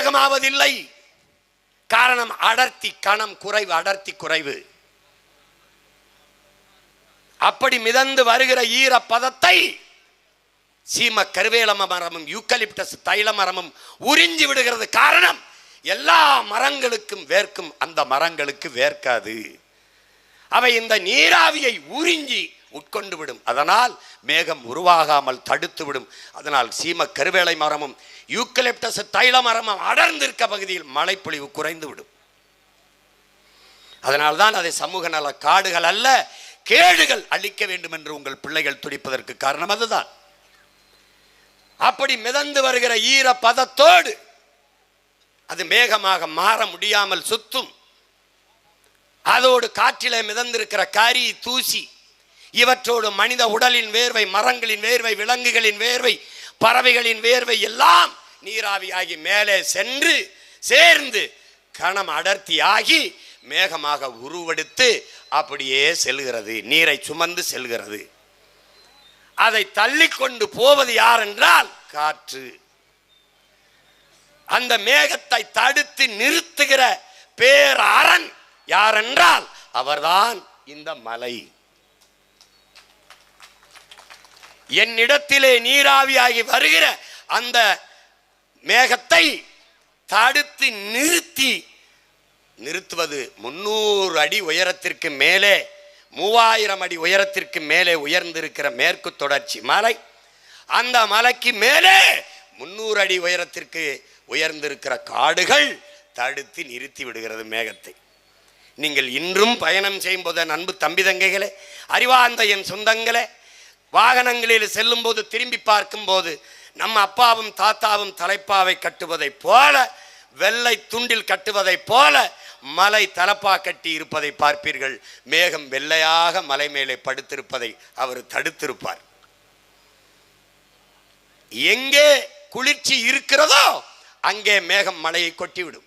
அபிஷேகமாவதில்லை காரணம் அடர்த்தி கணம் குறைவு அடர்த்தி குறைவு. அப்படி மிதந்து வருகிற ஈர பதத்தை சீம கருவேலம மரமும் யூக்கலிப்டஸ் தைல மரமும் உறிஞ்சி விடுகிறது காரணம் எல்லா மரங்களுக்கும் வேர்க்கும் அந்த மரங்களுக்கு வேர்க்காது. அவை இந்த நீராவியை உறிஞ்சி உட்கொண்டு விடும். அதனால் மேகம் உருவாகாமல் தடுத்து விடும். அதனால் சீம கருவேலை மரமும் யூக்கலிப்டஸ் தைல மரமும் அடர்ந்திருக்க பகுதியில் மழைப்பொழிவு குறைந்து விடும். அதனால்தான் அதை சமூக நல காடுகள் அல்ல கேடுகள் அழிக்க வேண்டும் என்று உங்கள் பிள்ளைகள் துடிப்பதற்கு காரணம் அதுதான். அப்படி மிதந்து வருகிற ஈர பதத்தோடு அது மேகமாக மாற முடியாமல் சுத்தும். அதோடு காற்றிலே மிதந்திருக்கிற கரி தூசி இவற்றோடு மனித உடலின் வேர்வை மரங்களின் வேர்வை விலங்குகளின் வேர்வை பறவைகளின் வேர்வை எல்லாம் நீராவியாகி மேலே சென்று சேர்ந்து கணம் அடர்த்தியாகி மேகமாக உருவெடுத்து அப்படியே செல்கிறது. நீரை சுமந்து செல்கிறது. அதை தள்ளிக்கொண்டு போவது யார் என்றால் காற்று. அந்த மேகத்தை தடுத்து நிறுத்துகிற பேரரண் யார் என்றால் அவர்தான் இந்த மலை. என்னிடத்திலே நீராவியாகி வருகிற அந்த மேகத்தை தடுத்து நிறுத்தி நிறுத்துவது முன்னூறு அடி உயரத்திற்கு மேலே மூவாயிரம் அடி உயரத்திற்கு மேலே உயர்ந்திருக்கிற மேற்கு தொடர்ச்சி மலை. அந்த மலைக்கு மேலே முன்னூறு அடி உயரத்திற்கு உயர்ந்திருக்கிற காடுகள் தடுத்து நிறுத்தி விடுகிறது மேகத்தை. நீங்கள் இன்றும் பயணம் செய்யும் போது அன்பு தம்பி தங்கைகளே அறிவார்ந்த என் சொந்தங்களே வாகனங்களில் செல்லும்போது திரும்பி பார்க்கும்போது நம்ம அப்பாவும் தாத்தாவும் தலைப்பாவை கட்டுவதைப் போல வெள்ளை துண்டில் கட்டுவதைப் போல மலை தலப்பா கட்டி இருப்பதை பார்ப்பீர்கள். மேகம் வெள்ளையாக மலை மேலே படுத்திருப்பதை அவர் தடுத்திருப்பார். எங்கே குளிர்ச்சி இருக்கிறதோ அங்கே மேகம் மலையை கொட்டிவிடும்.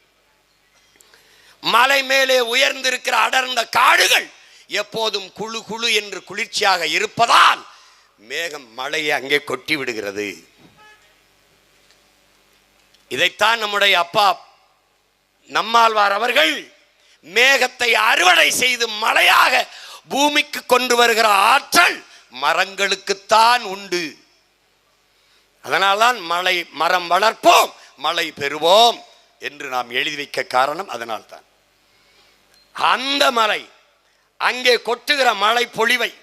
மலை மேலே உயர்ந்திருக்கிற அடர்ந்த காடுகள் எப்போதும் குழு குழு என்று குளிர்ச்சியாக இருப்பதால் மேகம் மழையை அங்கே கொட்டி விடுகிறது. இதைத்தான் நம்முடைய அப்பா நம்மாழ்வார் அவர்கள் மேகத்தை அறுவடை செய்து மழையாக பூமிக்கு கொண்டு வருகிற ஆற்றல் மரங்களுக்குத்தான் உண்டு. அதனால்தான் மழை மரம் வளர்ப்போம் மழை பெறுவோம் என்று நாம் எழுதி வைக்க காரணம் அதனால்தான். அந்த மலை அங்கே கொட்டுகிற மழை பொழிவை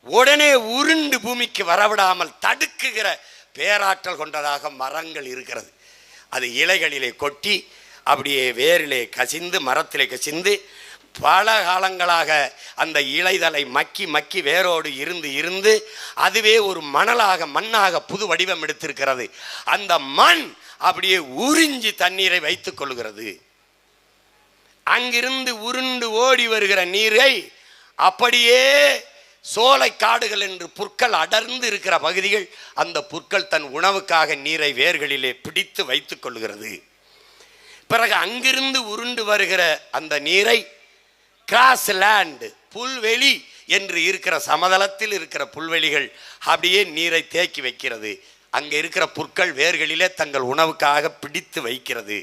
உடனே உருண்டு பூமிக்கு வரவிடாமல் தடுக்குகிற பேராற்றல் கொண்டதாக மரங்கள் இருக்கிறது. அது இலைகளிலே கொட்டி அப்படியே வேரிலே கசிந்து மரத்திலே கசிந்து பல காலங்களாக அந்த இலைதலை மக்கி மக்கி வேரோடு இருந்து இருந்து அதுவே ஒரு மணலாக மண்ணாக புது வடிவம் எடுத்திருக்கிறது. அந்த மண் அப்படியே உறிஞ்சி தண்ணீரை வைத்துக் கொள்கிறது. அங்கிருந்து உருண்டு ஓடி வருகிற நீரை அப்படியே சோலை காடுகள் என்று புற்கள் அடர்ந்து இருக்கிற பகுதிகள் அந்த புற்கள் தன் உணவுக்காக நீரை வேர்களிலே பிடித்து வைத்துக் கொள்கிறது. பிறகு அங்கிருந்து உருண்டு வருகிற அந்த நீரை கிராஸ் லேண்ட் புல்வெளி என்று இருக்கிற சமதளத்தில் இருக்கிற புல்வெளிகள் அப்படியே நீரை தேக்கி வைக்கிறது. அங்கே இருக்கிற புற்கள் வேர்களிலே தங்கள் உணவுக்காக பிடித்து வைக்கிறது.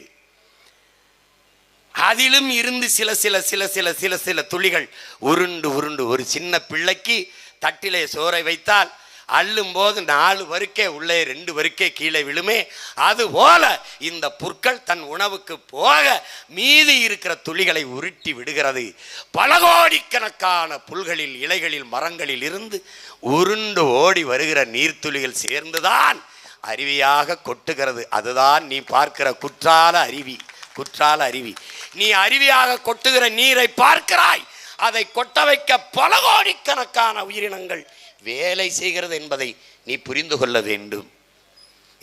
அதிலும் இருந்து சில சில சில சில சில சில துளிகள் உருண்டு உருண்டு. ஒரு சின்ன பிள்ளைக்கு தட்டிலே சோறை வைத்தால் அள்ளும் போது நாலு வருக்கே உள்ளே ரெண்டு வருக்கே கீழே விழுமே. அது போல இந்த புற்கள் தன் உணவுக்கு போக மீதி இருக்கிற துளிகளை உருட்டி விடுகிறது. பல கோடிக்கணக்கான புல்களில் இலைகளில் மரங்களில் இருந்து உருண்டு ஓடி வருகிற நீர்த்துளிகள் சேர்ந்துதான் அருவியாக கொட்டுகிறது. அதுதான் நீ பார்க்கிற குற்றால அருவி. குற்றால அருவி. நீ அருவியாக கொட்டுகிற நீரை பார்க்கிறாய். அதை கொட்ட வைக்க பல கோடிக்கணக்கான உயிரினங்கள் வேலை செய்கிறது என்பதை நீ புரிந்து கொள்ள வேண்டும்.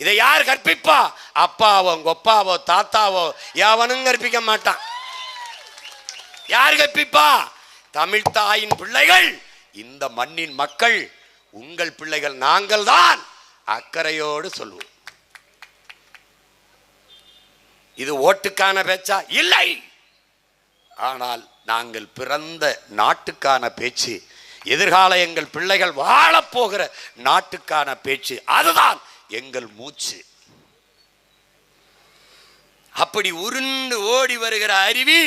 இதை யார் கற்பிப்பா? அப்பாவோ கொப்பாவோ தாத்தாவோ எவனும் கற்பிக்க மாட்டான். யார் கற்பிப்பா? தமிழ் தாயின் பிள்ளைகள் இந்த மண்ணின் மக்கள் உங்கள் பிள்ளைகள் நாங்கள் தான் அக்கறையோடு சொல்லுவோம் இது ஓட்டுக்கான பேச்சா? இல்லை. ஆனால் நாங்கள் பிறந்த நாட்டுக்கான பேச்சு எதிர்கால எங்கள் பிள்ளைகள் வாழப்போகிற நாட்டுக்கான பேச்சு அதுதான் எங்கள் மூச்சு. அப்படி உருண்டு ஓடி வருகிற அருவி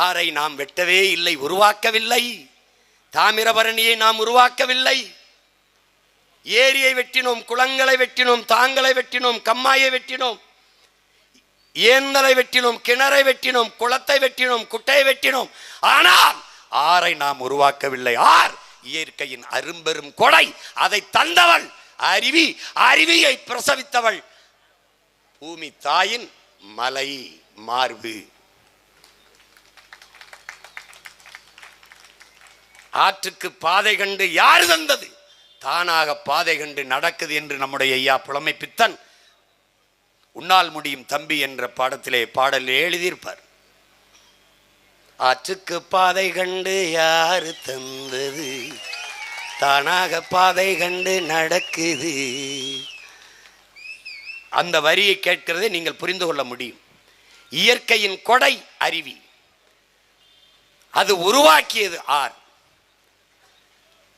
ஆறை நாம் வெட்டவே இல்லை உருவாக்கவில்லை. தாமிரபரணியை நாம் உருவாக்கவில்லை. ஏரியை வெட்டினோம் குளங்களை வெட்டினோம் தாங்களை வெட்டினோம் கம்மாயை வெட்டினோம். ஏந்தலை வெட்டினோம் கிணறை வெட்டினோம் குளத்தை வெட்டினோம் குட்டையை வெட்டினோம். ஆனால் ஆரை நாம் உருவாக்கவில்லை. ஆர் இயற்கையின் அரும்பெரும் கொடை. அதை தந்தவள் அருவி அருவியை பிரசவித்தவள். பூமி தாயின் மலை மார்பு. ஆற்றுக்கு பாதை கண்டு யார் தந்தது? தானாக பாதை கண்டு நடக்குது என்று நம்முடைய ஐயா புலமை பித்தன் உன்னால் முடியும் தம்பி என்ற பாடத்திலே பாடல் எழுதியிருப்பார். ஆற்றுக்கு பாதை கண்டு யாரு தந்தது? தானாக பாதை கண்டு நடக்குது. அந்த வரியை கேட்கிறதை நீங்கள் புரிந்து கொள்ள முடியும். இயற்கையின் கொடை அருவி. அது உருவாக்கியது ஆர்.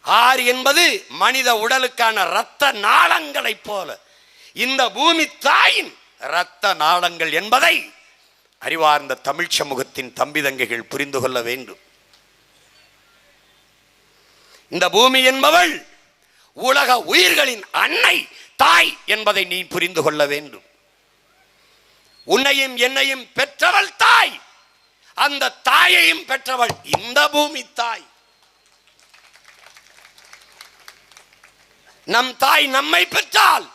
ஆர் என்பது மனித உடலுக்கான இரத்த நாளங்களைப் போல. இந்த பூமி தாயின் இரத்த நாளங்கள் என்பதை அறிவார்ந்த தமிழ் சமூகத்தின் தம்பிதங்கைகள் புரிந்து கொள்ள வேண்டும். இந்த பூமி என்பவள் உலக உயிர்களின் அன்னை தாய் என்பதை நீ புரிந்து கொள்ள வேண்டும். உன்னையும் என்னையும் பெற்றவள் தாய் அந்த தாயையும் பெற்றவள் இந்த பூமி தாய். நம் தாய் நம்மை பெற்றால்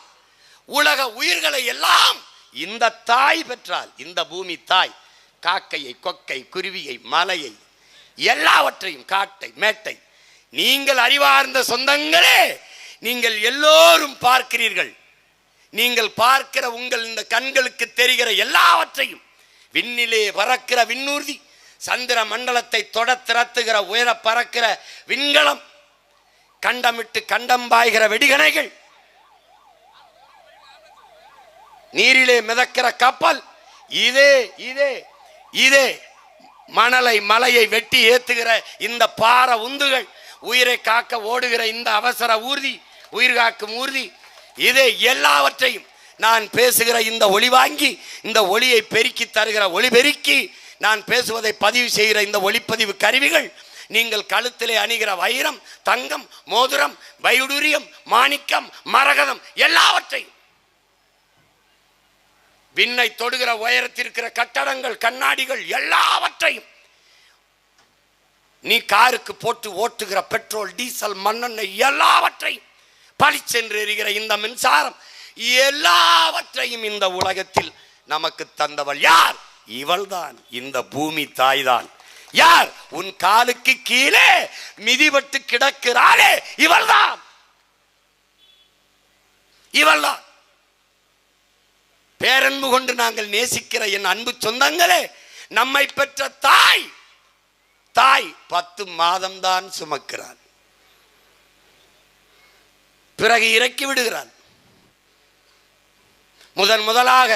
உலக உயிர்களை எல்லாம் இந்த தாய் பெற்றால் இந்த பூமி தாய் காக்கையை கொக்கை குருவியை மலையை எல்லாவற்றையும் காட்டை மேட்டை நீங்கள் அறிவார்ந்த சொந்தங்களே நீங்கள் எல்லோரும் பார்க்கிறீர்கள். நீங்கள் பார்க்கிற உங்கள் இந்த கண்களுக்கு தெரிகிற எல்லாவற்றையும் விண்ணிலே பறக்கிற விண்ணூர்தி சந்திர மண்டலத்தை தொட திறத்துகிற உயர பறக்கிற விண்கலம் கண்டமிட்டு கண்டம் பாய்கிற வெடிகணைகள் நீரிலே மிதக்கிற கப்பல். இதே இதே இதே மணலை மலையை வெட்டி ஏத்துகிற இந்த பாற உந்துகள் உயிரை காக்க ஓடுகிற இந்த அவசர ஊர்தி உயிர் காக்கும் ஊர்தி இதே எல்லாவற்றையும் நான் பேசுகிற இந்த ஒளி வாங்கி இந்த ஒளியை பெருக்கி தருகிற ஒளி பெருக்கி நான் பேசுவதை பதிவு செய்கிற இந்த ஒளிப்பதிவு கருவிகள் நீங்கள் கழுத்திலே அணிகிற வைரம் தங்கம் மோதிரம் வைடூரியம் மாணிக்கம் மரகதம் எல்லாவற்றையும் விண்ணை தொடுகிற உயரத்திற்கிற கட்டடங்கள் கண்ணாடிகள் எல்லாவற்றையும் நீ காருக்கு போட்டு ஓட்டுகிற பெட்ரோல் டீசல் மண்ணெண்ணெய் எல்லாவற்றையும் பளிச்சென்று எரிகிற இந்த மின்சாரம் எல்லாவற்றையும் இந்த உலகத்தில் நமக்கு தந்தவள் யார்? இவள்தான். இந்த பூமி தாய்தான். யார்? உன் காலுக்கு கீழே மிதிபட்டு கிடக்கிறாளே இவள்தான். இவள்தான். கொண்டு நாங்கள் நேசிக்கிற என் அன்பு சொந்தங்களே நம்மை பெற்ற தாய் தாய் பத்து மாதம்தான் சுமக்கிறாள் பிறகு இறக்கி விடுகிறாள் முதன் முதலாக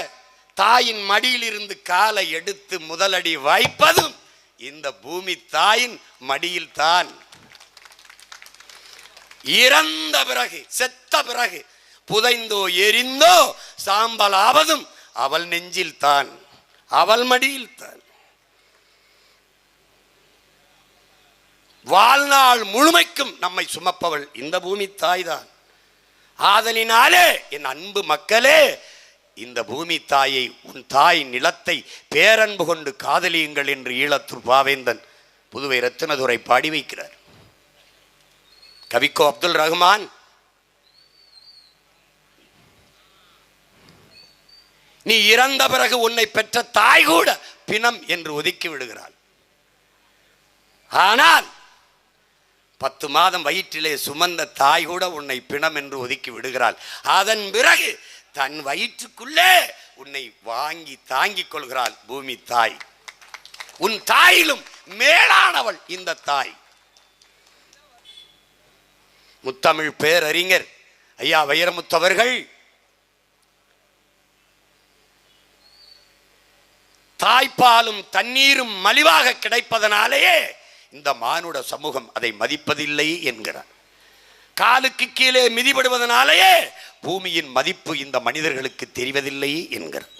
தாயின் மடியில் இருந்து காலை எடுத்து முதலடி வைப்பதும் இந்த பூமி தாயின் மடியில் தான். இறந்த பிறகு செத்த பிறகு புதைந்தோ எரிந்தோ சாம்பலாவதும் அவள் நெஞ்சில் தான் அவள் மடியில் தான். வாழ்நாள் முழுமைக்கும் நம்மை சுமப்பவள் இந்த பூமி தாய்தான். ஆதலினாலே என் அன்பு மக்களே இந்த பூமி தாயை உன் தாய் நிலத்தை பேரன்பு கொண்டு காதலியுங்கள் என்று ஈழத்தூர் பாவேந்தன் புதுவை ரத்தினதுரை பாடி வைக்கிறார். கவிக்கோ அப்துல் ரஹ்மான் நீ இறந்த பிறகு உன்னை பெற்ற தாய் கூட பிணம் என்று ஒதுக்கி விடுகிறாள். ஆனால் பத்து மாதம் வயிற்றிலே சுமந்த தாய் கூட உன்னை பிணம் என்று ஒதுக்கி விடுகிறாள். அதன் பிறகு தன் வயிற்றுக்குள்ளே உன்னை வாங்கி தாங்கிக் கொள்கிறாள் பூமி தாய். உன் தாயிலும் மேலானவள் இந்த தாய். முத்தமிழ் பேரறிஞர் ஐயா வைரமுத்தவர்கள் தாய்ப்பாலும் தண்ணீரும் மலிவாக கிடைப்பதனாலேயே இந்த மானுட சமூகம் அதை மதிப்பதில்லை என்கிறார். காலுக்கு கீழே மிதிபடுவதனாலேயே பூமியின் மதிப்பு இந்த மனிதர்களுக்கு தெரிவதில்லை என்கிறார்.